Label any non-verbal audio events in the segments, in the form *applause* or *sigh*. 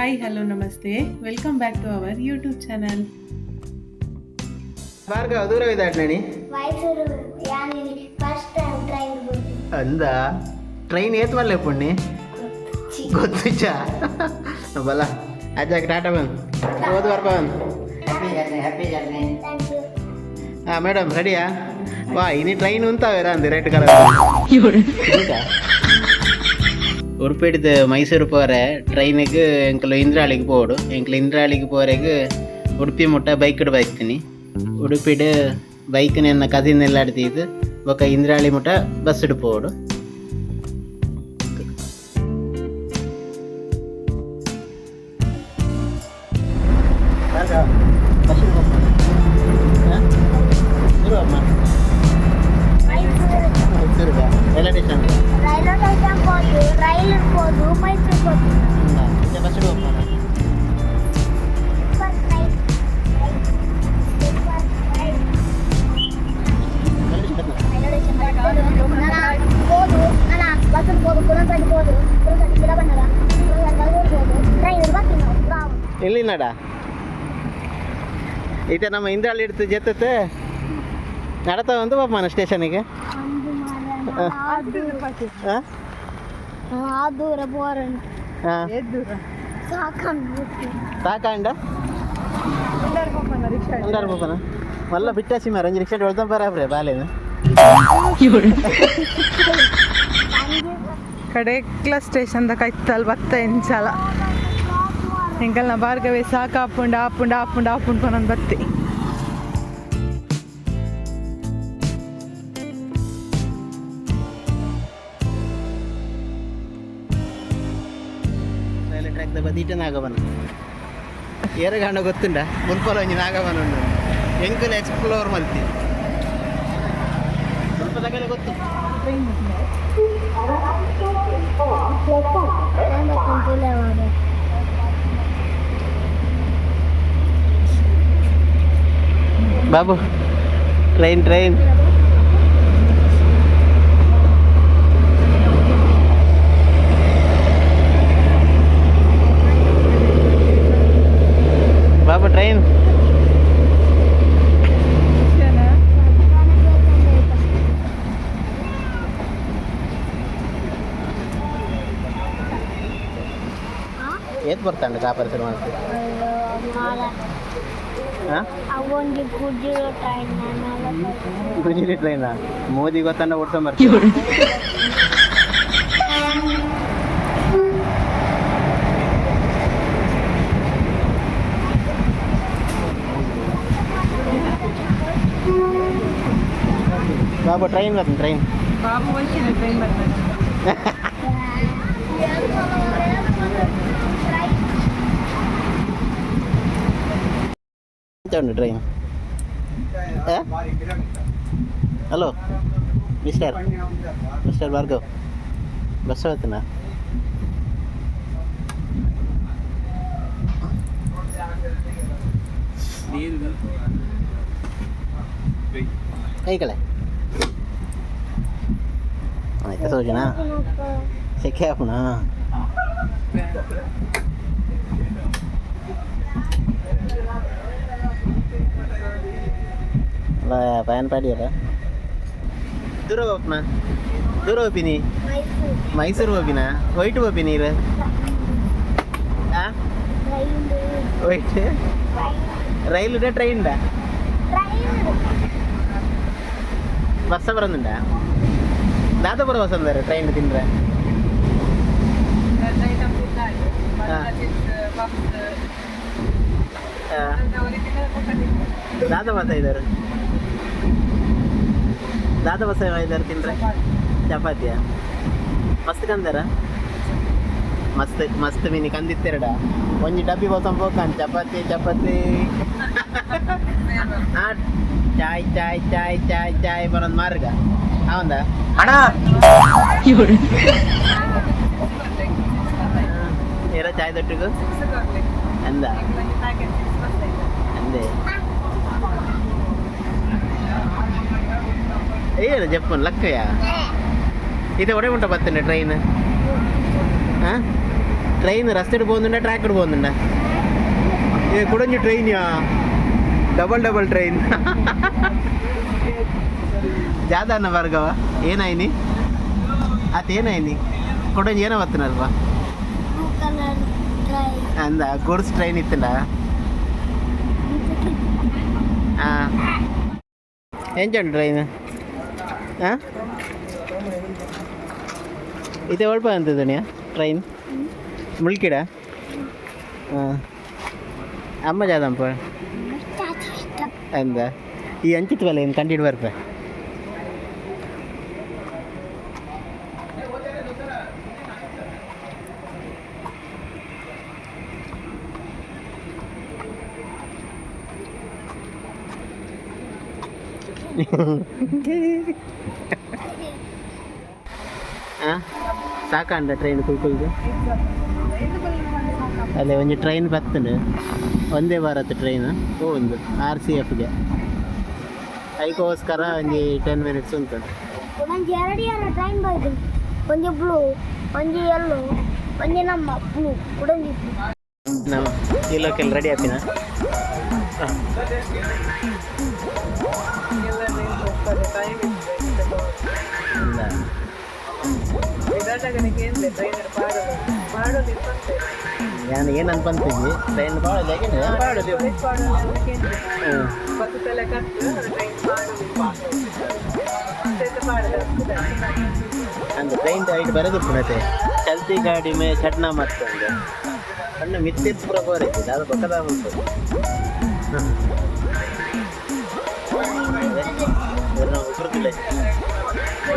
Hi hello ನಮಸ್ತೆ welcome back to our YouTube channel Bhargava ದೂರ ಇದ್ದಾಡ್ನೇನಿ ಮೈಸೂರು ಯಾನಿಗೆ ಫಸ್ಟ್ ಟೈಮ್ ಟ್ರೈನ್ ಹೋಗಿ ಅಂದ ಟ್ರೈನ್ ಏತ್ ಮಲ್ಲೆ ಪುಣ್ಣಿ ಗೊತ್ತಿಚ್ಚ ಬಲ ಅಜ್ಜಾಗ ಟಾಟಾ ಬಂದು ಹೋದ್ ಬರ್ಪ ಬಂದು ಥ್ಯಾಂಕ್ ಯು ಹಾಂ ಮೇಡಮ್ ರೆಡಿಯಾ ವಾ ಇನಿ ಟ್ರೈನ್ ಉಂತಾವೆ ಅಂದಿ ರೆಡ್ ಕಲರ್ ഉറപ്പെടുത്ത് മൈസൂർ പോരെ ട്രൈനക്ക് ಎಂಕಲು ಇಂದ್ರಾಳಿಗೆ പോಡು ಎಂಕಲು ಇಂದ್ರಾಳಿಗೆ പോರೇക്ക് ಉಡುಪಿ ಮುಟ್ಟ ಬೈಕಿಡು ಬೈಕ್ತೀನಿ ಉಡುಪಿಡು ಬೈಕ್ನೆನ್ನ ಕದಿನೆಲ್ಲ ಅಡ್ತಿದ್ದು ಬೊಕ್ಕ ಇಂದ್ರಾಳಿ ಮುಟ್ಟ ಬಸ್ ಇಡು പോಡು Thank you. ರೈಲ್ವೆ ಹೋಗಿ ರೈಲ್ ಇರ್ಬೋದು ಮೈಸೂರು ಹೋದು ಹೋದು ಹೋಗ್ಬೋದು? ನಾವು ಎಲ್ಲಿ ನಡ? ಈತ ನಮ್ಮ ಇಂದ್ರಾಳಿ ಇಡ್ತು ಜೊತೆ ನಡತಾ ಒಂದು ಬಾಪ ಸ್ಟೇಷನಿಗೆ ಆ. ದೂರ ಬೋರನ್ ಸಾಕಂಡು? ಸಾಕಂಡ ಅಂಡಾರ್ ಪಾಪನ ಮಲ್ಲ ಬಿಟ್ಟಾಸಿ ಮಾರ ಅಂಜಿ ರಿಕ್ಷಾ ಹೊಡೆದ ಬರಾಬ್ರೆ ಕಡೆ ಕಡೆಕ್ಲ ಸ್ಟೇಷನ್ ದ ಕೈತಲ್ ಬತ್ತ ಎಂಚಾಲ ಎಂಕಲ್ನ ಬಾರ್ಗವೇ ಸಾಕಾಪುಂಡ ಆಪುಂಡ ಆಪುಂಡ ಆಪುಂಡ್ ಕೊನೊಂದು ಬತ್ತೆ. ನಾಗವನ. ಏರಗಾಂಡ ಗೊತ್ತುಂಡ? ಮುಲ್ಪಲ ಒಂಜಿ ನಾಗವನ ಉಂಡು ಎಂಕಲ್ ಎಕ್ಸ್ಪ್ಲೋರ್ ಮಲ್ತಿ. ಸ್ವಲ್ಪ ತಗಲೆ ಗೊತ್ತು. ಬಾಬು ಟ್ರೈನ್ ಟ್ರೈನ್ ಬಾಬು ಟ್ರೈನ್ ಏತ್ ಬರ್ತಾಂಡ ಕಾಪರ್ ಸಿನಿಮಾ ಹಾಂ ಅವೊಂದು ಗುಜ್ಜಿರೋ ಟ್ರೈನ್ ಗುಜಿರಿ ಟ್ರೈನಾ ಮೋದಿ ಗೊತ್ತಂಡ ಓಡ್ಸೋ ಬರ್ತೀವಿ ಬಾಬು ಟ್ರೈನ್ ಬರ್ತೀನಿ ಟ್ರೈನ್ ಬಾಬು వచ్చిన ಟ್ರೈನ್ ಬರ್ತದೆ ಉಂಟು train hello mister mister Bhargav bus ಹೋಗ್ತೀನ ಕೈ ಕಳೆ ಆಯ್ತಾ ಸೋಜನಾ ಸೆಕೆ ಹಾಕೋಣ ಅಲ್ಲ ಪ್ಯಾನ್ ಪಾಡಿ ಅಲ್ಲ ದೂರ ಹೋಗ್ನ ದೂರ ಹೋಗ್ತೀನಿ ಮೈಸೂರು ಮೈಸೂರು ಹೋಗಿನ ವೈಟ್ ಹೋಗ್ತೀನಿ ಇರ ಭರವಸೆ ಅಂದರೆ ಟ್ರೈನ್ ತಿಂದ್ರೆ? ದಾದ ಬಸ್ ಇದ್ದಾರೆ ದಾದ ಭಾಸ ಇದ್ದಾರೆ ತಿಂದ್ರೆ? ಚಪಾತಿಯ? ಮಸ್ತ್ ಕಂದಾರ? ಮಸ್ತ್ ಮಸ್ತ್ ಮೀನಿ ಕಂದಿತ್ತೆರಡ. ಒಂಜಿ ಡಬ್ಬಿ ಹೋಗ್ತಾನೆ ಚಪಾತಿ ಚಪಾತಿ. *laughs* சாய் சாய் சாய் சாய் சாய் போனது மாதிரி இருக்கா அவன் தான் அண்ணா ஏரா சாய் தொட்டுக்கு அந்த அந்த ఏదో చెప్పు లక్కయ్య ఇది ఒకటే ఉంటా పత్తండి ట్రైన్ ట్రైన్ రస్తడి పోతుందా ట్రాక్ పోతుందా ఇది కూడా ట్రైన్ ಡಬಲ್ ಡಬಲ್ ಟ್ರೈನ್ ಜಾದನ್ನ ಭಾರ್ಗವ ಏನಾಯ್ನಿ ಆತ ಏನಾಯ್ನಿ ಕೊಡಂಜಿ ಏನೋ ಬತ್ತನಲ್ವಾ ಬ್ಲೂ ಕಲರ್ ಟ್ರೈ ಅಂದ, ಗುಡ್ಸ್ ಟ್ರೈನ್ ಇತ್ತಲ್ಲ? ಹಾಂ ಎಂಚುಂಟು ಟ್ರೈನ್ ಹಾಂ ಇದು ಒಳ್ಪ ಅಂತದನಿಯ ಟ್ರೈನ್ ಮುಳ್ಕಿಡ? ಹಾಂ ಅಮ್ಮ ಜಾದಂಪ *laughs* ಅಂದ ಈ ಅಂಚಿತ್ವಲ್ಲ ಏನು ಕಂಡಿಡ್ ಬರ್ಪ ಹಾಂ ಟ್ರೈನ್ ಕುಯ್ಕೊಯ್ದು ಅಲ್ಲೇ ಒಂದು ಟ್ರೈನ್ ಬರ್ತದೆ ಒಂದೇ ಭಾರತ್ ಟ್ರೈನ್ ಒಂದು. ಆರ್ ಸಿ ಎಫ್ಗೆ ಅದಕ್ಕೋಸ್ಕರ ಒಂದು ಟೆನ್ ಮಿನಿಟ್ಸ್ ಉಂಟು. ಒಂದೊಂದು ಎರಡು ಎರಡು ಟ್ರೈನ್ ಬೈದು ಒಂದು ಬ್ಲೂ ಒಂದು ಎಲ್ಲೋ ಒಂದು ನಮ್ಮ ಬ್ಲೂ ಉಡಂಜಿ ನಾವು ಇಲ್ಲೋಕೆಲ್ಲ ರೆಡಿ ಆಗ್ತೀನ ನಾನು ಏನು ಅನ್ಕೊಂತಿದ್ವಿ ಟ್ರೈನ್ ಭಾಳ ಪಾಡೋದು ಹ್ಞೂ ಅಂದ ಟ್ರೈನ್ ಐಟ್ ಬರೋದು ಪುಣತೆ ಚಲ್ತಿ ಗಾಡಿ ಮೇ ಚಟ್ನ ಮಾಡ್ತಂದೆ ಅಣ್ಣ ಮಿತ್ತಿತ್ತು ಪುರ ಬೋರೈತೆ ಅದು ಪಕ್ಕದ ಉಂಟು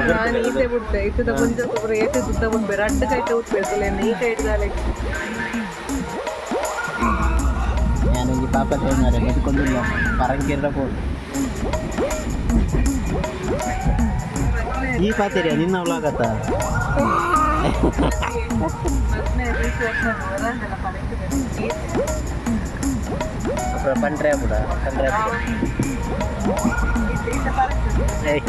ನಾನು ಈಟೆ ಬಿಡ್ತೆ ಇತ್ತದ ಮುಂಚೆ ಒಬ್ಬರು ಏಟೆ ಸುತ್ತ ಬಿಡ್ಬೇಕು ರಡ್ಡು ಕೈಟೆ ಉತ್ಬೇಕು ನೀಟ ಇಡ್ದಾಲೆ ഞാൻ ഈ പാപ്പ തേങ്ങാരെ എടുക്കൊണ്ടില്ല പറങ്കിരുടെ പോൾ ಈ ಪಾತಿರಿಯ ನಿನ್ನ ಅವಳಾಗತ್ತ ಪಂಡ್ರೆ ಬಿಡ ಪಂಡ್ರೆ ಏಯ್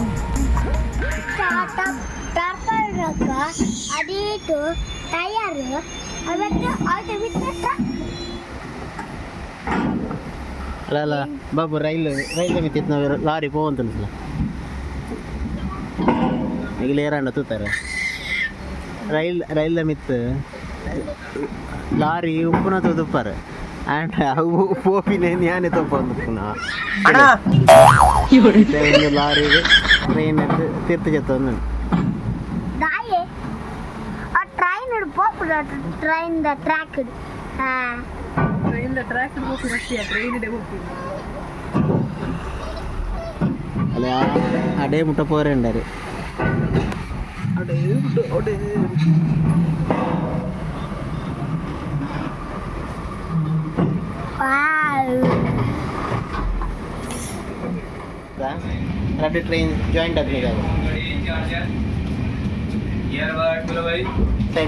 ಟಯರ್ ಅವತ್ತು ಬಿಟ್ಟು ಅಲ್ಲ ಅಲ್ಲ ಬಾಬು ರೈಲು ರೈಲ್ ಮಿತ್ತಿತ್ತು ನಾವು ಲಾರಿ ಪೋವಂತ ಅನ್ಸಲ್ಲ ಈಗಲೇ ಏರಾಂಡ ತೂತಾರೆ. ರೈಲ್ ರೈಲ್ ಮಿತ್ತು ಲಾರಿ ಉಪ್ಪುನ ತುಪ್ಪಾರೆ ಆ್ಯಂಡ್ ಅವು ಪೋಪಿನೇ ನ್ಯಾನೆ ತೊಪ್ಪ ಒಂದು ಲಾರಿ ಟ್ರೈನ್ ತೀರ್ಥ ಜತ್ತ ಒಂದು ದಾಯೆ ಆ ಟ್ರೈನ್ ಹಿಡ್ ಪೋಪುಡ ಟ್ರೈನ್ ದ ಟ್ರ್ಯಾಕ್ ಹಿಡ್ ಹಾ ಟ್ರೈನ್ थर्ड ट्रेन ज्वाइन रखने का सही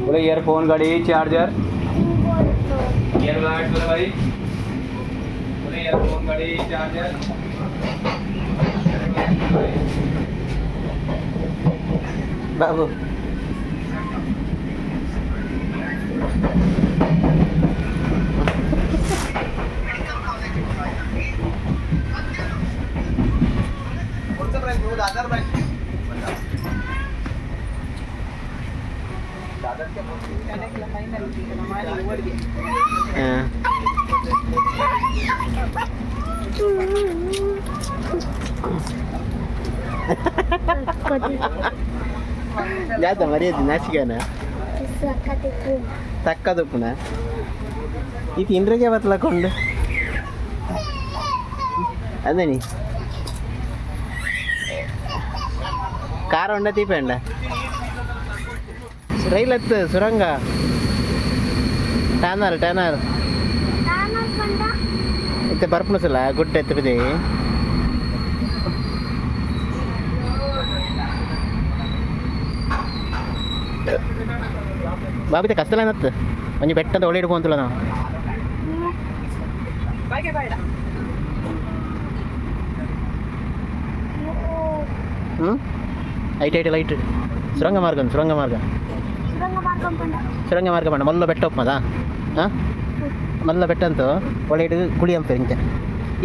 बोले ईयरफोन गाड़ी चार्जर ईयरबड बोले भाई बोले ईयरफोन चार्जर बाबू। ಜಾತ ಮರ್ಯಾದೆ ನಾಚಿಕೆನ ಸಕ್ಕತ್ತಿತ್ತು ತಕ್ಕದು ಪುನಃ ಇದು ಇಂದ್ರಿಗೆ ಬತ್ಲಕೊಂಡು ಅದೇನಿ ಕಾರ್ ಉಂಡ ತೀಪಂಡ ರೈಲ್ ಹತ್ತು ಸುರಂಗ ಟ್ಯಾನರ್ ಟ್ಯಾನರ್ ನಾನು ಅನ್ಕೊಂಡ ಇತ್ತೆ ಬರ್ಪುಣ ಸಲ ಗುಡ್ಡ ಎತ್ತು ಬಿದೆ ಕಸ್ತಲ ಅನ್ನತ್ತ ನತ್ತು ಒಂಜಿ ಬೆಟ್ಟದ ಒಳ್ಳೆ ಬೇಡ ಹ್ಞೂ ಐಟ್ ಐಟ್ ಲೈಟ್. ಸುರಂಗ ಮಾರ್ಗ ಸುರಂಗ ಮಾರ್ಗ. ಸುರಂಗ ಮಾರ್ಗಂ ಬಣ್ಣ ಮಲ್ಲ ಬೆಟ್ಟ ಒಪ್ಪದ ಹಾಂ? ಮಲ್ಲ ಬೆಟ್ಟ ಅಂತೂ ಒಳ್ಳೆ ಹಿಡಿದು ಕುಳಿ ಅಂತ ಇಂಚ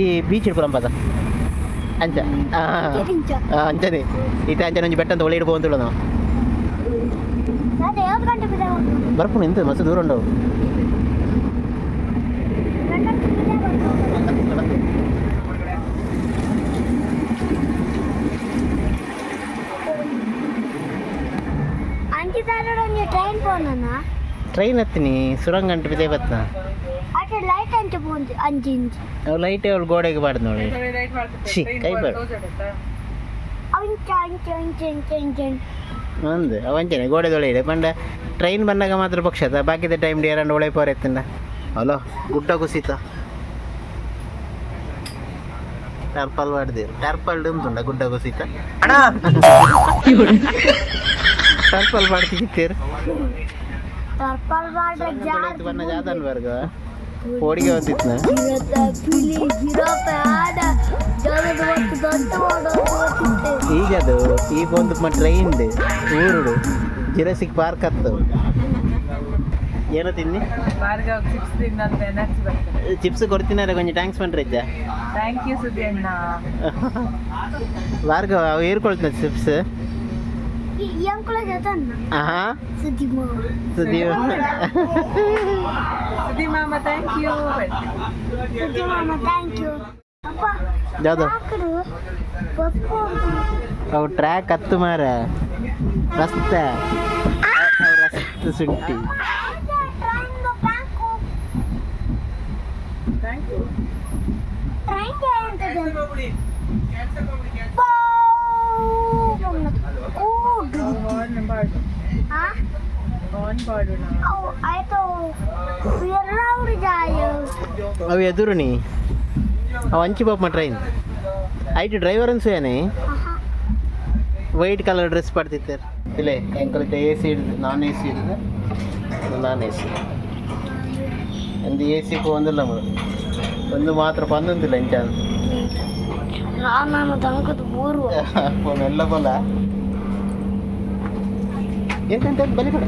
ಈ ಬೀಚ್ ಇಡ್ಪುರಂಪದ ಅಂಚ. ಹಾಂ ಅಂಚನೇ ಈತ ಅಂಚನೆ ಒಂಜಿ ಬೆಟ್ಟ ಅಂತ ಒಳ್ಳೆ ಹಿಡ್ಬೋ ಅಂತೇಳು ನಾವು బరపు ఇంత మస్తు దూరం ఉండవు ಟ್ರೈನ್ ಪೋನನ ಟ್ರೈನ್ ಹತ್ತೀನಿ ಸುರಂಗ ಅಂಟು ಬಿದ್ದೆ ಬತ್ತ ಅಟೆ ಲೈಟ್ ಅಂತ ಪೋಂದು ಅಂಜಿ ಇಂಜಿ ಅವ್ ಲೈಟ್ ಅವಳು ಗೋಡೆಗೆ ಬಾರ್ದು ನೋಡಿ ಕೈ ಬಾರ್ದು ಅಂಚ ಅಂಚ ಅಂಚ ಅಂಚ ಅಂಚ ಒಂದು ಅವಂಚನೆ ಗೋಡೆದೊಳೆ ಇದೆ ಪಂಡ ಟ್ರೈನ್ ಬಂದಾಗ ಮಾತ್ರ ಪಕ್ಷದ ಬಾಕಿದ ಟೈಮ್ ಎರಡು ಒಳೆ ಪೋರ್ ಎತ್ತಿಂದ. ಅಲೋ ಗುಡ್ಡ ಕುಸಿತ. ಟರ್ಪಲ್ ಬಾಡ್ದಿರು ಟರ್ಪಲ್ ಉಂಟುಂಡ ಗುಡ್ಡ ಕುಸಿತ. ಟರ್ಪಲ್ ಸಿಕ್ತೀರು ಟರ್ಪಲ್ ಮಾಡ್ರೆ ಜಾದನ್ ಬರ್ಗ ಪೋಡಿಗೆ ಓಡೋದು ಈಗ ಅದು ಈಗ ಒಂದು ಟ್ರೈನ್ ಊರುಡು. ಜಿರಸಿಕ್ ಪಾರ್ಕ್ ಹತ್ತು. ಏನೋ ತಿನ್ನಿ? ಚಿಪ್ಸ್ ಕೊಡ್ತಿನಾರೆ ಕೊಂಚ ಟ್ಯಾಂಕ್ಸ್ ಪಂಡ್ರಜ್ಜ ಥ್ಯಾಂಕ್ ಯು ಸುದ್ದಿ ಅಣ್ಣ. *laughs* ಭಾರ್ಗವ ಅವು ಏರ್ಕೊಳ್ತಾನೆ ಚಿಪ್ಸ್ ಈ ಅಂಕುಲ ಜೊತನ್ನ ಆಹಾ ಸುದ್ದಿ ಮಾವ ಸುದೀವ್ ಸುದ್ದಿ ಮಾಮ ಥ್ಯಾಂಕ್ ಯು ಸುದ್ದಿ ಮಾಮ ಥ್ಯಾಂಕ್ ಯು ಅಪ್ಪ ಯಾವುದು ಆಕಡು ಬಸ್ಸು ಅವು ಟ್ರ್ಯಾಕ್ ಹತ್ತು ಮಾರ ರಸ್ತೆ ಅವು ರಸ್ತೆ ಸುಂಟಿ ಟ್ರೈನ್ ಅವು ಎದುರು ನೀ. ಅವು ಅಂಚಿ ಪಾಪ ಟ್ರೈನ್ ಐಟಿ ಡ್ರೈವರ್ ಅನ್ಸುಯಾನೆ ವೈಟ್ ಕಲರ್ ಡ್ರೆಸ್ ಪಡ್ತಿದ್ದಾರೆ ಇಲ್ಲೇ ಎಂಕಲಿತ A C non A C non A C ಒಂದು ಎ ಸಿ ಒಂದಿಲ್ಲ ಒಂದು ಮಾತ್ರ ಬಂದಿಲ್ಲ ಇಂಚ ನಾನು ತನಕದ ಊರು ಎಲ್ಲ ಬಲ ಎಂತೆಂತ ಬಲಿ ಕೊಡ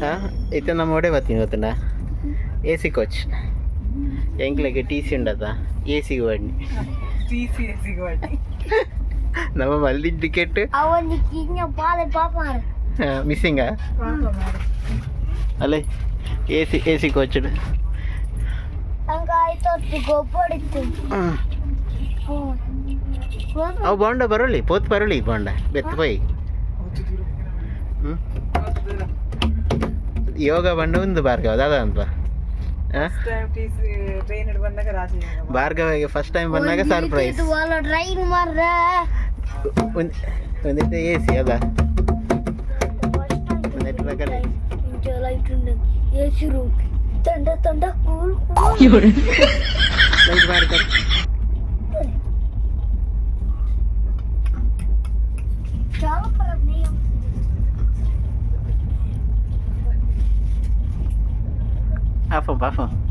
ಹಾಂ ಇತ್ತೆ ನಮ್ಮ ಒಡೆ ಬರ್ತೀನಿ ಗೊತ್ತುಂಡ ಎ ಸಿ ಕೋಚ್ ಎಂಕ್ಲೆಗೆ ಟಿ ಸಿ ಉಂಡದ ಎ ಸಿ ಬನ್ನಿ ಟಿ ಸಿ ಸಿಗುವಟ್ಟಿ ನಮ್ಮ ಮಲ್ದಿ ಟಿಕೆಟ್ ಅವನಿಗೆ ಕಿಂಗ ಪಾಲೆ ಪಾಪ ಮಿಸ್ಸಿಂಗ ಅಲ್ಲೇ A C A C coach ಹಂಗ ಆಯ್ತು ಗೊಬ್ಬಡಿತ್ತು ಅವು ಬಾಂಡ ಬರೋಳಿ ಪೋತ್ ಬರೋಳಿ ಬಾಂಡ ಬೆತ್ತ ಪೈ ಯೋಗ ಬಂಡ ಒಂದು ಭಾರ್ಗವ ದಾದ ಅಂತ ಹಾಂ? ಟಿ ಟ್ರೈನ್ ಬಂದಾಗ ರಾಜಿ ಭಾರ್ಗವಿಗೆ ಫಸ್ಟ್ ಟೈಮ್ ಬಂದಾಗ ಸರ್ಪ್ರೈಸ್ ಒಂದಿಟ್ಟು ಎ ಸಿ ಅದ. ಒಂದಿಟ್ಟು ರಗಳೆ ಲೈಟ್ ಉಂಡು. ಏಸಿರು ತಂಡ ತಂಡ ಕೂಲ್ ಲೈಟ್ ಮಾಡ್ತಾರೆ Waffen.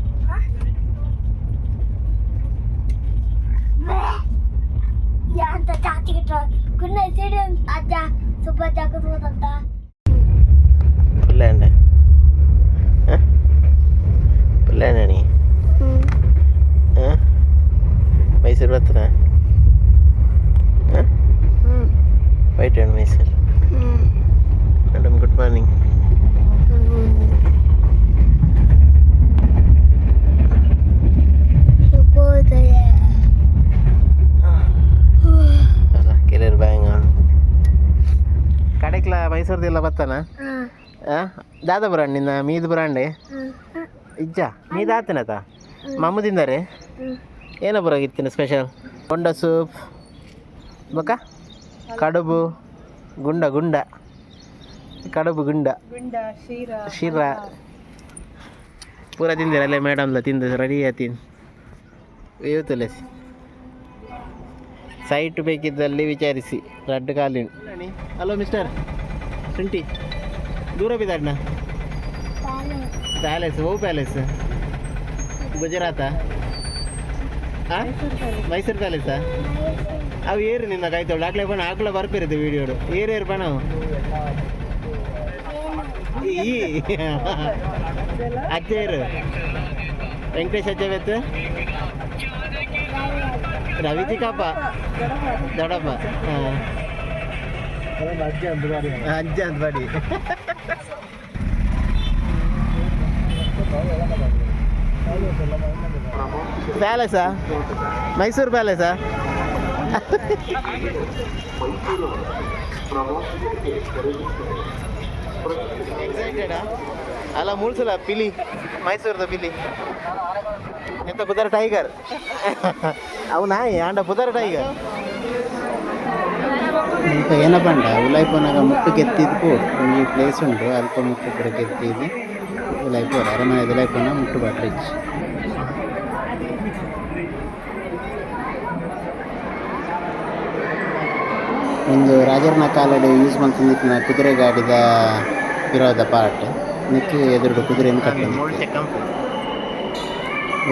ಮೈಸೂರ್ದೆಲ್ಲ ಬರ್ತಾನ? ಹಾಂ. ದಾದ ಬ್ರಾಂಡ್ ನಿನ್ನ ಮೀದ್ ಬ್ರಾಂಡೆ ಇಜ್ಜ? ಮೀದ್ ಆತನತ? ಮಮ್ಮದಿಂದ ರೀ ಏನೋ ಬರೋಗಿತ್ತಿನ ಸ್ಪೆಷಲ್ ಹೊಂಡ ಸೂಪ್ ಬೊಕ್ಕ ಕಡುಬು ಗುಂಡ ಗುಂಡ. ಕಡುಬು ಗುಂಡ. ಗುಂಡ ಶೀರ ಶಿರ. ಪೂರ ತಿಂದಿರ ಮೇಡಮ್ ಮೇಡಮ್ಲ ತಿಂದು ರೆಡಿ ಆತೀನಿ ಇವು ಸೈಟ್ ಬೇಕಿದ್ದಲ್ಲಿ ವಿಚಾರಿಸಿ ರೆಡ್ ಕಾಲಿನ. ಹಲೋ ಮಿಸ್ಟರ್ ಶುಂಠಿ ದೂರ ಬಿದ್ದಾಡ್ನ ಪ್ಯಾಲೇಸ್ ಓ ಪ್ಯಾಲೇಸ್ ಗುಜರಾತ? ಮೈಸೂರು ಪ್ಯಾಲೇಸಾ ಅವು ಏರು ನಿನ್ನ ಕಾಯ್ತವಳು ಆಗ್ಲೆ ಬಣ್ಣ ಆಗ್ಲೇ ಬರ್ಪಿರುತ್ತೆ ವಿಡಿಯೋಡು ಏರು ಏರು ಬಣ್ಣ ಈ ಅಜ್ಜೇರು ವೆಂಕಟೇಶ್ ಅಜ್ಜ ಬೆತ್ತು ರವಿ ಚಿಕ್ಕಪ್ಪ ದೊಡ್ಡಪ್ಪ. ಹಾಂ. ಅಂತ ಬಾಡಿ ಪ್ಯಾಲೇಸಾ ಮೈಸೂರು ಪ್ಯಾಲೇಸಾ ಎಕ್ಸೈಟೆಡಾ ಅಲ್ಲ ಮೂಳ್ಸಲ ಪಿಲಿ. ಮೈಸೂರದ ಪಿಲಿ. ಎಂತ ಪುದರ್ ಟೈಗರ್ ಅವು ನಾಯಿ, ಆಂಡ ಪುದರ್ ಟೈಗರ್ ఇంకా ಏನಪ್ಪಂಡ ಉಲಾಯ್ಪೋನಾಗ ಮುಟ್ಟು ಕೆತ್ತಿದ್ದು ಈ ಪ್ಲೇಸ್ ಉಂಟು ಅಲ್ಪ ಮುಟ್ಟು ಕೂಡ ಕೆತ್ತಿದ್ದು ಉಲಾಯ್ಪೋರ ಅರಮನೆ ಉಲಾಯ್ಪೋನ ಮುಟ್ಟು ಬಾಟ್ರಿ ಒಂದು ರಾಜರ್ನ ಕಾಲಡಿ ಯೂಸ್ ಮಾಡ್ತಿದ್ದ ಕುದುರೆ ಗಾಡಿದ ಇರೋದ ಪಾರ್ಟ್. ನಿಕ್ಕಿ ಎದುರುಡು ಕುದುರೆಯನ್ನು ಕಟ್ಟಿದ್ದು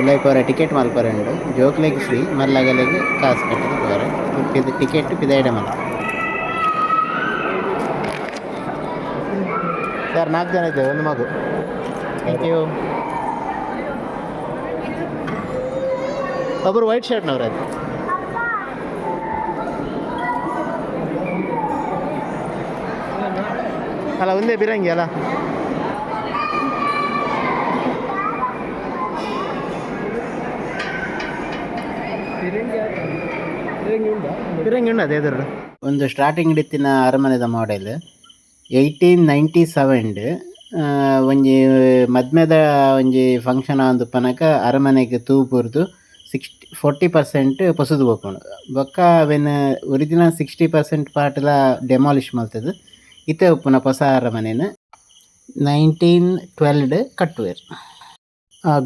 ಉಲಾಯ್ಪೋರ ಟಿಕೆಟ್ ಮಲ್ಪರ ಉಂಡು ಜೋಕ್ಲೆಗ್ ಫ್ರೀ ಮಲ್ಲಗಲೆಗ್ ಕಾಸು ಕಟ್ಟಿದ ಪೋರ ಪಿದ ಟಿಕೆಟ್ ಪಿದಾಯ್ಡ ಮಲ್ಪ ಸರ್ ನಾಲ್ಕು ಜನ ಇದ್ದೇವೆ ಒಂದು ಮಗು. ಥ್ಯಾಂಕ್ ಯು ಒಬ್ಬರು ವೈಟ್ ಶರ್ಟ್ನವ್ರು ಅದು ಅಲ್ಲ ಒಂದೇ ಬಿರಂಗಿ ಅಲ್ಲ? ಬಿರಂಗಿ ಉಂಡು ಅದೇ ಎದುರು ಒಂದು ಸ್ಟಾರ್ಟಿಂಗ್ ಹಿಡಿತಿನ ಅರಮನೆದ ಮಾಡೆಲ್ ಏಯ್ಟೀನ್ ನೈಂಟಿ ಸೆವೆಂಡ್ ಒಂಜಿ ಮದ್ಮೆದ ಒಂಜಿ ಫಂಕ್ಷನ್ ಆಂದು ಪನಕ ಅರಮನೆಗೆ ತೂಪುರ್ದು ಸಿಕ್ಸ್ಟಿ ಫೋರ್ಟಿ ಪರ್ಸೆಂಟ್ ಪೊಸುದು ಪೋಪುಂಡು ಬೊಕ್ಕ ಅವೆನ್ ಒರಿಜಿನಲ್ ಸಿಕ್ಸ್ಟಿ ಪರ್ಸೆಂಟ್ ಪಾರ್ಟ್ಲ ಡೆಮಾಲಿಷ್ ಮಲ್ತದು. ಇತ್ತೆ ಉಪ್ಪುನ ಹೊಸ ಅರಮನೆನ ನೈನ್ಟೀನ್ ಟ್ವೆಲ್ಡ್ ಕಟ್ಟುವೆರ್.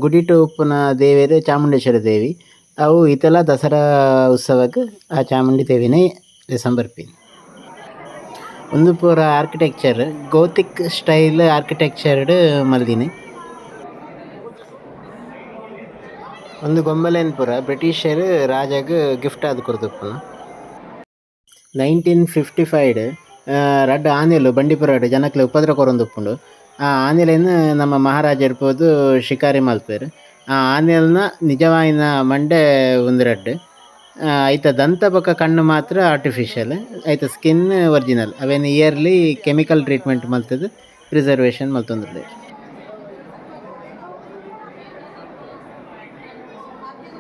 ಗುಡಿಟು ಉಪ್ಪುನ ದೇವೇರು ಚಾಮುಂಡೇಶ್ವರಿ ದೇವಿ. ಅವು ಇತೆಲ್ಲ ದಸರಾ ಉತ್ಸವಕ್ಕೆ ಆ ಚಾಮುಂಡಿ ದೇವಿನೇ ಡಿಸೆಂಬರ್ ಒಂದು ಪೂರ ಆರ್ಕಿಟೆಕ್ಚರ್ സ്റ്റൈൽ ಸ್ಟೈಲ್ ಆರ್ಕಿಟೆಕ್ಚರ್ಡ್ ಮಲ್ದಿನಿ. ಒಂದು ಗೊಂಬಲೇನ್ ಪೂರ ಬ್ರಿಟಿಷರ್ ರಾಜಾಗ ಗಿಫ್ಟ್ ಆದ್ ಕೊಡ್ತಪ್ಪನ ನೈನ್ಟೀನ್ ಫಿಫ್ಟಿ ಫೈಡ್ ರಡ್ಡ್ ಆನೆಲು, ಬಂಡಿಪುರ ಜನಕ್ಲೆ ಉಪದ್ರ ಕೊರೊಂದುಪ್ಪುಂಡು. ಆ ಆನೆಲೆನ್ ನಮ್ಮ ಮಹಾರಾಜ ಇರ್ಬೋದು ಶಿಕಾರಿ ಮಲ್ಪೇರು. ಆ ಆನೆಲ್ನ ನಿಜವಾಯಿನ ಮಂಡೆ ಒಂದು ರಡ್ಡ್. ಆ, ಐತ ದಂತ ಬೊಕ ಕಣ್ಣು ಮಾತ್ರ ಆರ್ಟಿಫಿಷಿಯಲ್ ಐತ ಸ್ಕಿನ್ ಒರಿಜಿನಲ್ ಅವೇನು ಇಯರ್ಲಿ ಕೆಮಿಕಲ್ ಟ್ರೀಟ್ಮೆಂಟ್ ಮಲ್ತದು ಪ್ರಿಸರ್ವೇಷನ್ ಮಲ್ತೊಂದುಲ್ಲೆ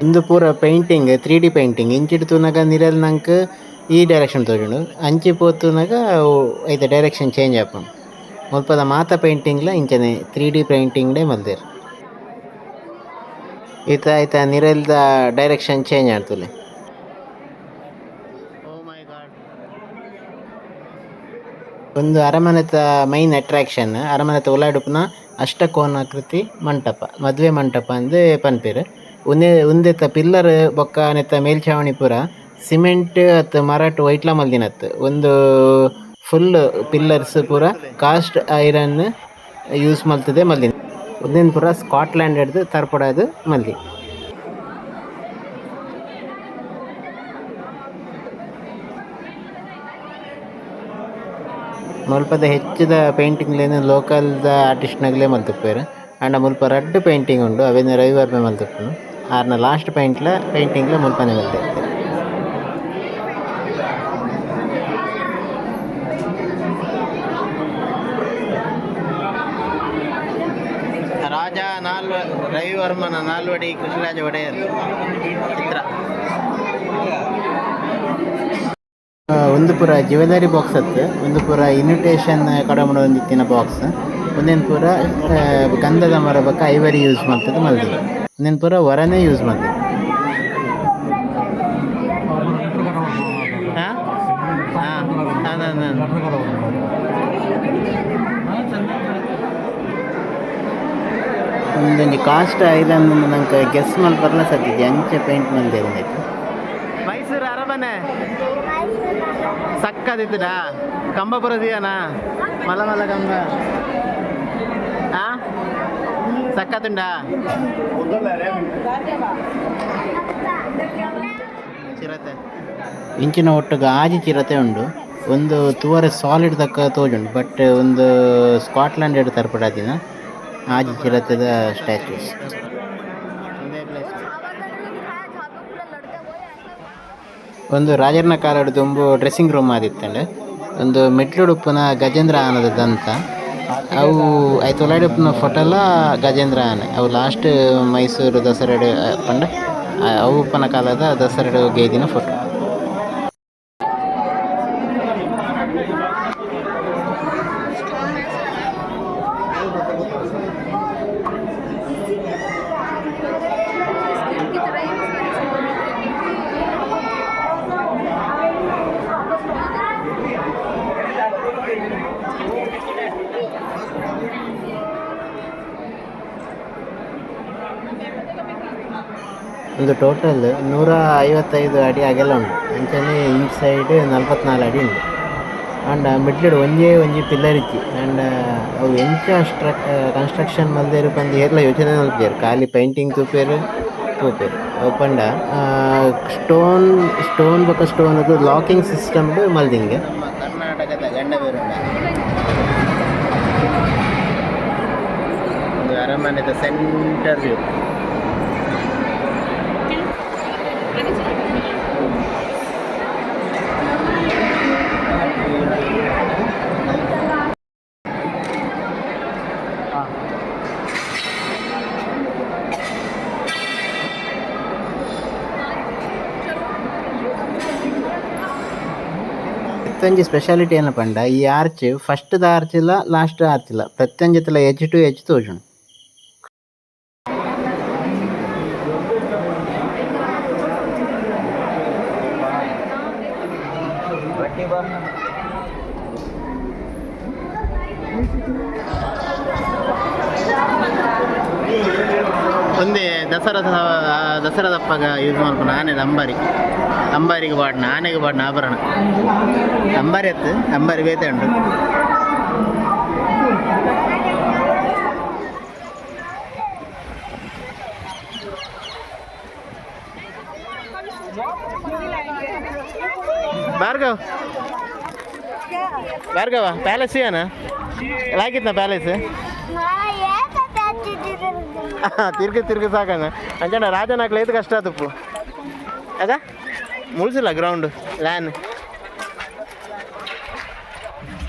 ಇಂದು ಪೂರ ಪೇಂಟಿಂಗ್ ತ್ರೀ ಡಿ ಪೇಂಟಿಂಗ್ ಇಂಚಿಡ್ ತೂನಗ ನಿರಲ್ ನಂಕ್ ಈ ಡೈರೆಕ್ಷನ್ ತೋಜುಂಡು. ಅಂಚಿ ಪೋತುನಗ ಐತ ಡೈರೆಕ್ಷನ್ ಚೇಂಜ್ ಆಪುಂಡು. ಮುಲ್ಪದ ಮಾತ ಪೇಂಟಿಂಗ್ಲ ಇಂಚನೆ ತ್ರೀ ಡಿ ಪೇಂಟಿಂಗ್ಡೆ ಮಲ್ದೆರ್. ಈತ ಐತ ನಿರಲ್ದ ಡೈರೆಕ್ಷನ್ ಚೇಂಜ್ ಆಡ್ತುಲೆ. ಒಂದು ಅರಮನೆತ ಮೈನ್ ಅಟ್ರಾಕ್ಷನ್ ಅರಮನೆತ ಉಲಾಡುಪುನ ಅಷ್ಟಕೋನಾಕೃತಿ ಮಂಟಪ, ಮದುವೆ ಮಂಟಪ ಅಂದು ಪನ್ಪೆರ್. ಉಂದೆ, ಉಂದೆತ ಪಿಲ್ಲರ್ ಬೊಕ್ಕ, ನೆತ್ತ ಮೇಲ್ಛಾವಣಿ ಪೂರ ಸಿಮೆಂಟ್ ಅತ್ ಮರಟ್ ವೈಟ್ಲ ಮಲ್ದಿನತ್ ಒಂದು ಫುಲ್ ಪಿಲ್ಲರ್ಸ್ ಪೂರ ಕಾಸ್ಟ್ ಐರನ್ ಯೂಸ್ ಮಲ್ತದೆ ಮಲ್ದಿನ. ಒಂದೇನು ಪೂರ ಸ್ಕಾಟ್ಲ್ಯಾಂಡ್ ಹಿಡ್ದು ತರ್ಪಡದು ಮಲ್ದಿ. ಮುಲ್ಪದ ಹೆಚ್ಚಿದ ಪೇಂಟಿಂಗ್ಲೇನು ಲೋಕಲ್ದ ಆರ್ಟಿಸ್ಟ್ನಾಗಲೇ ಮಲ್ತುಪ್ಪೇರು ಆಂಡ ಮುಲ್ಪ ರಡ್ಡ್ ಪೇಂಟಿಂಗ್ ಉಂಡು, ಅವೇನು ರವಿವರ್ಮೆ ಮಲ್ತುಪ್ಪುಂಡು ಆರ್ನ ಲಾಸ್ಟ್ ಪೇಂಟ್ಲ, ಪೇಂಟಿಂಗ್ಲ ಮುಲ್ಪನೆ ಮಲ್ತೆ ರಾಜ ನಾಲ್ವ, ರವಿವರ್ಮನ ನಾಲ್ವಡಿ ಕೃಷ್ಣರಾಜ ಒಡೆಯರ್ ಚಿತ್ರ. ಒಂದು ಪೂರ ಜ್ಯುವೆಲರಿ ಬಾಕ್ಸ್ ಅತ್ತು. ಒಂದು ಪೂರ ಇನ್ವಿಟೇಷನ್ ಕಡಮಡ ಒಂದಿತ್ತಿನ ಬಾಕ್ಸ್ ಒಂದೇನು ಪೂರ ಗಂಧದ ಮರ ಬಕ್ಕ ಐವರಿ ಯೂಸ್ ಮಾಡ್ತದೆ ಮಲ್ದಿ ಒಂದೇನು ಪೂರ ವರನೇ ಯೂಸ್ ಮಾಡ್ತದೆ. ಒಂದೊಂದು ಕಾಸ್ಟ್ ಐರನ್ ನಂಗೆ ಗೆಸ್ ಮಾಡಿ ಬರಲ್ಲ ಸದ್ಯಕ್ಕೆ ಅಂಚೆ ಪೇಂಟ್ ಮಂದಿ ಮೈಸೂರು ಅರಮನೆ. ಕಂಬ ಬರೋದಿಯಾನಾ? ಮಲ ಮಲ ಕಂಬ. ಸಕ್ಕತ್ತುಂಡಾ ಚಿರತೆ. ಇಂಚಿನ ಒಟ್ಟು ಆಜಿ ಚಿರತೆ ಉಂಡು ಒಂದು ತೂವರೆ ಸಾಲಿಡ್ ತಕ್ಕ ತೋಜುಂಡು ಬಟ್ ಒಂದು ಸ್ಕಾಟ್ಲೆಂಡ್ ಎಡ್ ತರ್ಪಡಾದಿನ ಆಜಿ ಚಿರತೆದ ಸ್ಟ್ಯಾಚ್ಯೂಸ್ ಒಂದು ರಾಜರ್ನ ಕಾಲಡ್ ತುಂಬು ಡ್ರೆಸ್ಸಿಂಗ್ ರೂಮ್ ಆದಿತ್ತಂಡೆ ಒಂದು ಮೆಟ್ಲುಡು ಉಪ್ಪುನ ಗಜೇಂದ್ರ ಆನದ ದಂತ ಅವು ಐ ತೊಲಾಡಿ ಉಪ್ಪುನ ಫೋಟೋಲ ಗಜೇಂದ್ರ ಆನೆ. ಅವು ಲಾಸ್ಟ್ ಮೈಸೂರು ದಸರಾಡು ಪಂಡ ಅವು ಉಪ್ಪನ ಕಾಲದ ದಸರಾಡು ಗೇದಿನ ಫೋಟೋ ಟೋಟಲ್ ನೂರ ಐವತ್ತೈದು ಅಡಿ ಅಗೆಲ್ಲ ಉಂಟು. ಅಂಚನೆ ಇಂಚ್ ಸೈಡ್ ನಲ್ವತ್ನಾಲ್ಕು ಅಡಿ ಉಂಟು. ಆ್ಯಂಡ್ ಮಿಡ್ಲಿಡ್ ಒಂಜೇ ಒಂಜಿ ಪಿಲ್ಲರ್ ಇತ್ತಿ. ಆ್ಯಂಡ್ ಅವು ಎಂಚ ಸ್ಟ್ರಕ್ ಕನ್ಸ್ಟ್ರಕ್ಷನ್ ಮಲ್ದೇರು ಬಂದು ಏರ್ಲ ಯೋಚನೆ ಮಲ್ಪೇರು ಖಾಲಿ ಪೇಂಟಿಂಗ್ ತೂಪೇರು ತೂಪೇರು. ಪಂಡ ಸ್ಟೋನ್ ಸ್ಟೋನ್ ಬೊಕ್ಕ ಸ್ಟೋನ್ ಅದು ಲಾಕಿಂಗ್ ಸಿಸ್ಟಮ್ ಮಲ್ದಿಂಗೆ ಕರ್ನಾಟಕದ ಗಂಡ ಅರಮನೆದ ಸೆಂಟರ್ ವ್ಯೂ ಪ್ರತಿಯೊಂದು ಸ್ಪೆಷಾಲಿಟಿ ಏನಪ್ಪ ಈ ಆರ್ಚ್ ಫಸ್ಟ್ ಆರ್ಚ್ ಇಲ್ಲ ಲಾಸ್ಟ್ ಆರ್ಚ್ ಇಲ್ಲ. ಪ್ರತಿಯೊಂದು ಎಚ್ ಟು ಎಚ್ ತೋಜುಂಡು ದಸರಾ ದಸರಾ ದಪ್ಪಾಗ ಯೂಸ್ ಮಾಡ್ಕೊಂಡು ಆನೆ ಅಂಬಾರಿ. ಅಂಬಾರಿಗೆ ಪಾಡಿನ ಆನೆಗೆ ಪಾಡಿನ ಆಭರಣ. ಅಂಬಾರಿ ಅತ್ತ ಅಂಬಾರಿ ಬೇತೆ ಉಂಟು. ಭಾರ್ಗವ್. ಭಾರ್ಗವ ಪ್ಯಾಲೇಸ್ ಏನ ಲಾಗಿತ್ತ ಪ್ಯಾಲೇಸ್ *laughs* ತಿರ್ಗಿ ತಿರುಗಿ ಸಾಕಣ್ಣ. ಅಂಜಣ್ಣ ರಾಜನ ಹಾಕ್ಲಿ ಕಷ್ಟ ಆತಪ್ಪು ಅದ ಮುಳ್ಸಿಲ್ಲ ಗ್ರೌಂಡ್ ಲ್ಯಾನ್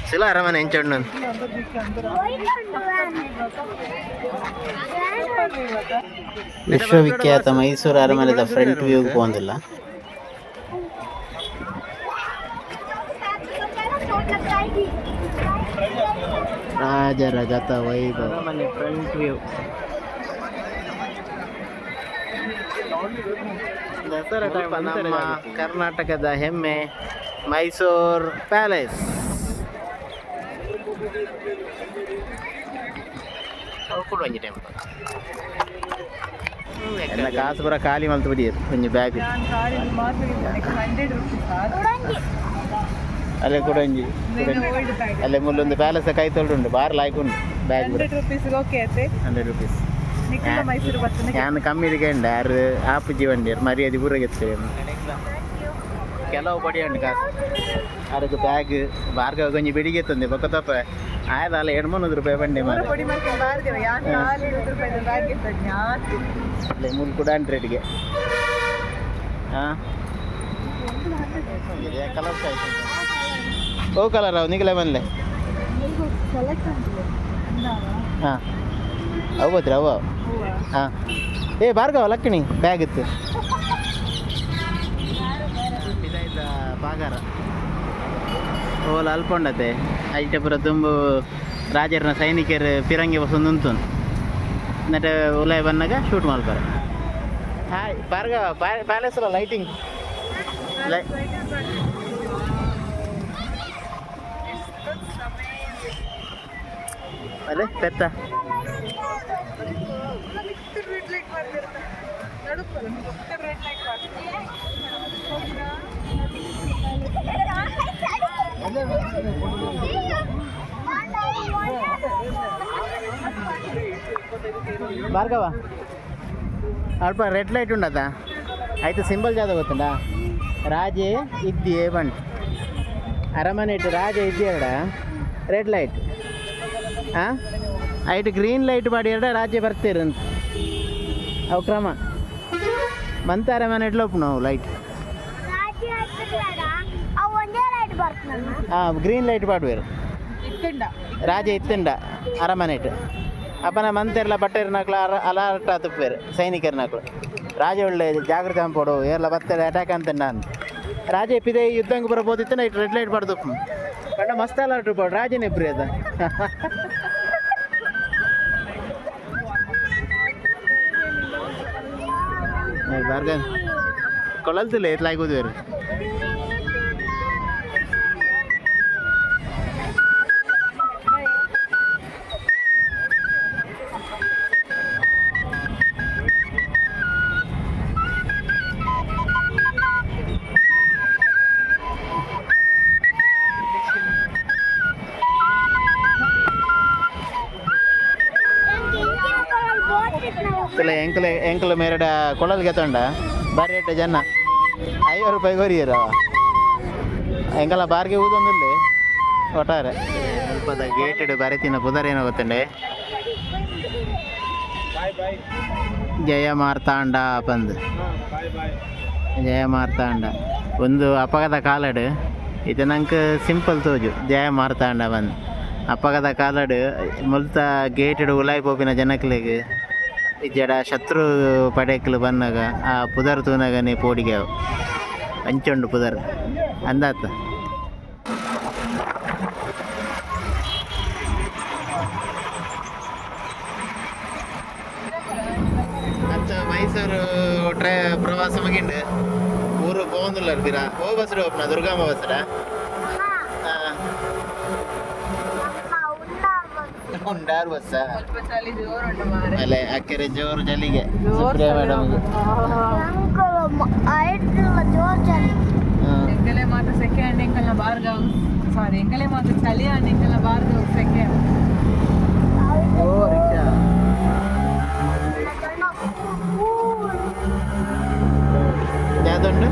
ಸಿಲ ಅರಮನೆ ಎಂಚಣ್ಣು ವಿಶ್ವವಿಖ್ಯಾತ ಮೈಸೂರು ಅರಮನೆದ ಫ್ರಂಟ್ ವ್ಯೂಗೆ ಹೋಗಿಲ್ಲ ರಾಜರ ಗತ ವೈಭವ. ಅರಮನೆ ಫ್ರಂಟ್ ವ್ಯೂ ದಸರಾ ಟೈಮ್ ನಮ್ಮ ಕರ್ನಾಟಕದ ಹೆಮ್ಮೆ ಮೈಸೂರು ಪ್ಯಾಲೇಸ್. ಟೆಂಪಲ್ ಎಲ್ಲ ಕಾಸು ಪೂರ ಖಾಲಿ ಮಲ್ತು ಬಿಡಿಯರು ಒಂಜಿ ಬ್ಯಾಗ್ ಅಲ್ಲೇ ಕೂಡ ಒಂಜಿ ಅಲ್ಲೇ ಮುಲ್ಲೊಂದು ಪ್ಯಾಲೇಸ್ ಕೈ ತೊಳ್ಡುಂಡು ಬಾರ್ ಲಾಯ್ಕೊಂಡು ಬ್ಯಾಗ್ ಹಂಡ್ರೆಡ್ ರುಪೀಸ್ ഞാൻ ಆರು ಆಪುಜಿ ವಂಡಿ ಮರ್ಯಾದೆ ಪೂರ ಗೆತ್ತೇವೆ ಕೆಲವು ಪಡಿಯಂಡು ಕಾಸು ಅದಕ್ಕೆ ಬ್ಯಾಗ್ ಬಾರ್ಗ ಗೊಂಜಿ ಬೆಡಿಗೆ ತಂದೆ ಬೊಕ್ಕತಪ್ಪ ಆಯ್ದಲ್ಲ ಎರಡು ಮುನ್ನೂರು ರೂಪಾಯಿ ಬಂಡೆ ಮಾರೆ ಮುಲ್ ಕೂಡ ಹಂಡ್ರೆಡ್ಗೆ ಹಾಂ ಓ ಕಲರ್ ಅವು ನಿಗಲೇ ಬಂದ್ಲೆ ಹಾಂ ಅವು ಬತ್ರಿ ಅವು ಹಾಂ. ಏ, ಭಾರ್ಗವ ಲಕ್ಕಿಣಿ ಬ್ಯಾಗ್ ಇತ್ತು. ಬಾಗಾರ ಓಲ ಅಲ್ಪೊಂಡತೆ ಐಟೆ ಪುರ ತುಂಬು ರಾಜರ್ನ ಸೈನಿಕರು ಫಿರಂಗಿ ಬಸೊಂದು ಉಂಟು ನೆಟ್ ಉಲಾಯ್ ಬಂದಾಗ ಶೂಟ್ ಮಾಡ್ತಾರೆ. ಹಾಯ್, ಭಾರ್ಗವ ಪ್ಯಾಲೇಸ್ ಲೈಟಿಂಗ್ ಅದೇ ಪೆತ್ತ భార్గవ అల్ప రెడ్ లైట్ ఉండదా అయితే సింబల్ చదవ ಗೊತ್ತುಂಟಾ ರಾಜೆ ಇದ್ದೀಯೇ ಬಂಟ್ ಅರಮನೆ ಇಟ್ಟು ರಾಜ ಇದೆಯಡ ರೆಡ್ ಲೈಟ್ ಹಾಂ ಐಟ್ ಗ್ರೀನ್ ಲೈಟ್ ಮಾಡಿ ಎರಡ ರಾಜ್ಯ ಬರ್ತೀರಂತ ಅವು ಕ್ರಮ. ಬಂತಾರೆ ಮನೆ ಇಡ್ಲೋಪ್ ನಾವು ಲೈಟ್ ಹಾಂ ಗ್ರೀನ್ ಲೈಟ್ ಮಾಡ್ಬೇರು ರಾಜ ಇತ್ತಿಂಡ, ಅರಮನೆ ಇಟ್ಟು. ಅಪ್ಪನ ಮಂತೆರ್ಲ ಬಟ್ಟೆರ್ನಕ್ಲ ಅರ, ಅಲಾರ್ಟ್ ತುಪ್ಪೇರು ಸೈನಿಕರ್ನಕ್ಲು ರಾಜ ಒಳ್ಳೆ ಜಾಗೃತಿ ಹಂಪೋಡು ಎಲ್ಲ ಬರ್ತಾರೆ ಅಟ್ಯಾಕ್ ಅಂತ ನಾನು. ರಾಜ ಇಪ್ಪಿದೆ ಯುದ್ಧಂಗೆ ಬರಬೋದಿತ್ತು ನೈಟ್ ರೆಡ್ ಲೈಟ್ ಬಡ್ದು ಕಣ್ಣ, ಮಸ್ತ್ ಅಲಾರ್ಟ್ ಬೋಡು ರಾಜನೇ ಇಬ್ರಿ ಅದ. *laughs* ಬಾರ್ಗ ಕೊಳಲ್ತಿಲ್ಲ ಎತ್ಲಾಗೋದು ಬೇರೆ ಎಂಕಲ ಕೊಳಲ್ ಕೊಳಲ್ಗೆ ತೊಂಡ. ಬಾರಿ ಜನ. ಐವತ್ತು ರೂಪಾಯಿ ಕೊರಿಯರ. ಹೆಂಗಲ್ಲ ಬಾರ್ಗೆ ಊದೊಂದಿಲ್ಲ. ಒಟ್ಟಾರೆ. ಗೇಟ್ ಇಡು, ಬಾರಿ ತಿನ್ನ. ಗೊತ್ತಂಡೆ ಏನೋ ಗೊತ್ತಂಡೆ. ಜಯ ಮಾರ್ತಾಂಡ ಬಾಯ್ ಜಯ ಮಾರ್ತಾಂಡ. ಒಂದು ಅಪಘಾತ ಕಾಲಡು. ಇದು ನಂಗೆ ಸಿಂಪಲ್ ತೋಜು. ಜಯ ಮಾರ್ತಾಂಡ ಬಂದು. ಅಪಘಾತ ಕಾಲಡು. ಮುಲ್ತ ಗೇಟ್ ಇಡು, ಉಲಾಯಿ ಪೋಪಿನ ಜನಕ್ಲಿಗೆ. ಜಡ ಶತ್ರು ಪಡೆಕ್ಲು ಬಂದಾಗ ಆ ಪುದರ್ ತೂನಾಗನೆ ಪೋಡಿಗೆ ಅವು. ಅಂಚುಂಡು ಪುದರ್. ಅಂತ ಮೈಸೂರು ಟ್ರೈ ಪ್ರವಾಸ ಮುಗಿಂಡು ಊರು ಓ ಬಸ್ ಓಪನ ದುರ್ಗಮ್ಮ ಬಸ್ರ ಉಂಡಾರು ಬಸ್ಸ ಸ್ವಲ್ಪ ಚಳಿ ಜೋರುಂಟು ಮಾರೆ ಅಲ್ಲೇ ಅಕ್ಕೆರೆ ಜೋರು ಜಲ್ಲಿಗೆ ಸುಪ್ರಿಯಾ ಮೇಡಮ್ ಜೋರ್ ಚಳಿ ಎಂಕಲೆ ಮಾತ ಸೆಕೆ ಅಂಡ್ ಎಂಕಲ್ನ ಬಾರ್ಗ ಸಾರಿ ಎಂಕಲೆ ಮಾತ ಚಳಿ ಅಂಡ್ ಎಂಕಲ್ನ ಬಾರ್ಗ ಸೆಕೆ ಓ ರಿಕ್ಷಾ ಯಾವ್ದುಂಡು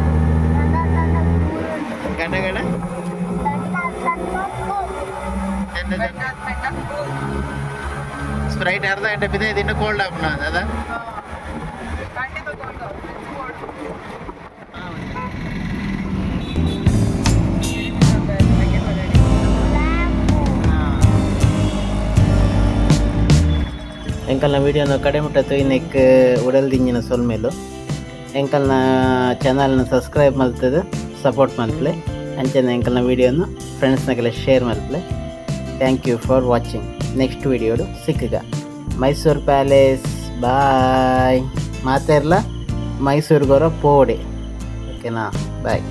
ಸ್ಪ್ರೈಟ್ ಅರ್ಧ ಗಂಟೆ ಬಿದ್ದ ಇನ್ನು ಕೋಲ್ಡ್ ಆಗ ಅದ ಎಂಕಲ್ನ ವಿಡಿಯೋನ ಕಡೆ ಮುಟ್ಟ ತೊಯ್ನೆಕ್ ಉಡಲ್ದಿಂಜಿನ ಸೊಲ್ಮೇಲು ಎಂಕಲ್ನ ಚಾನಲ್ನ ಸಬ್ಸ್ಕ್ರೈಬ್ ಮಲ್ತದೆ ಸಪೋರ್ಟ್ ಮಲ್ಪಲೆ ಅಂಚೆನ ಎಂಕಲ್ನ ವೀಡಿಯೋನ ಫ್ರೆಂಡ್ಸ್ನಾಗೆಲ್ಲ share ಮಲ್ಪಲೆ thank you for watching next ವಿಡಿಯೋಡು ಸಿಕ್ಕಿದ ಮೈಸೂರು ಪ್ಯಾಲೇಸ್. ಬಾಯ್ ಮಾತಾಡ್ಲ? ಮೈಸೂರಿಗೋರ ಪೋಡೆ. ಓಕೆನಾ ಬಾಯ್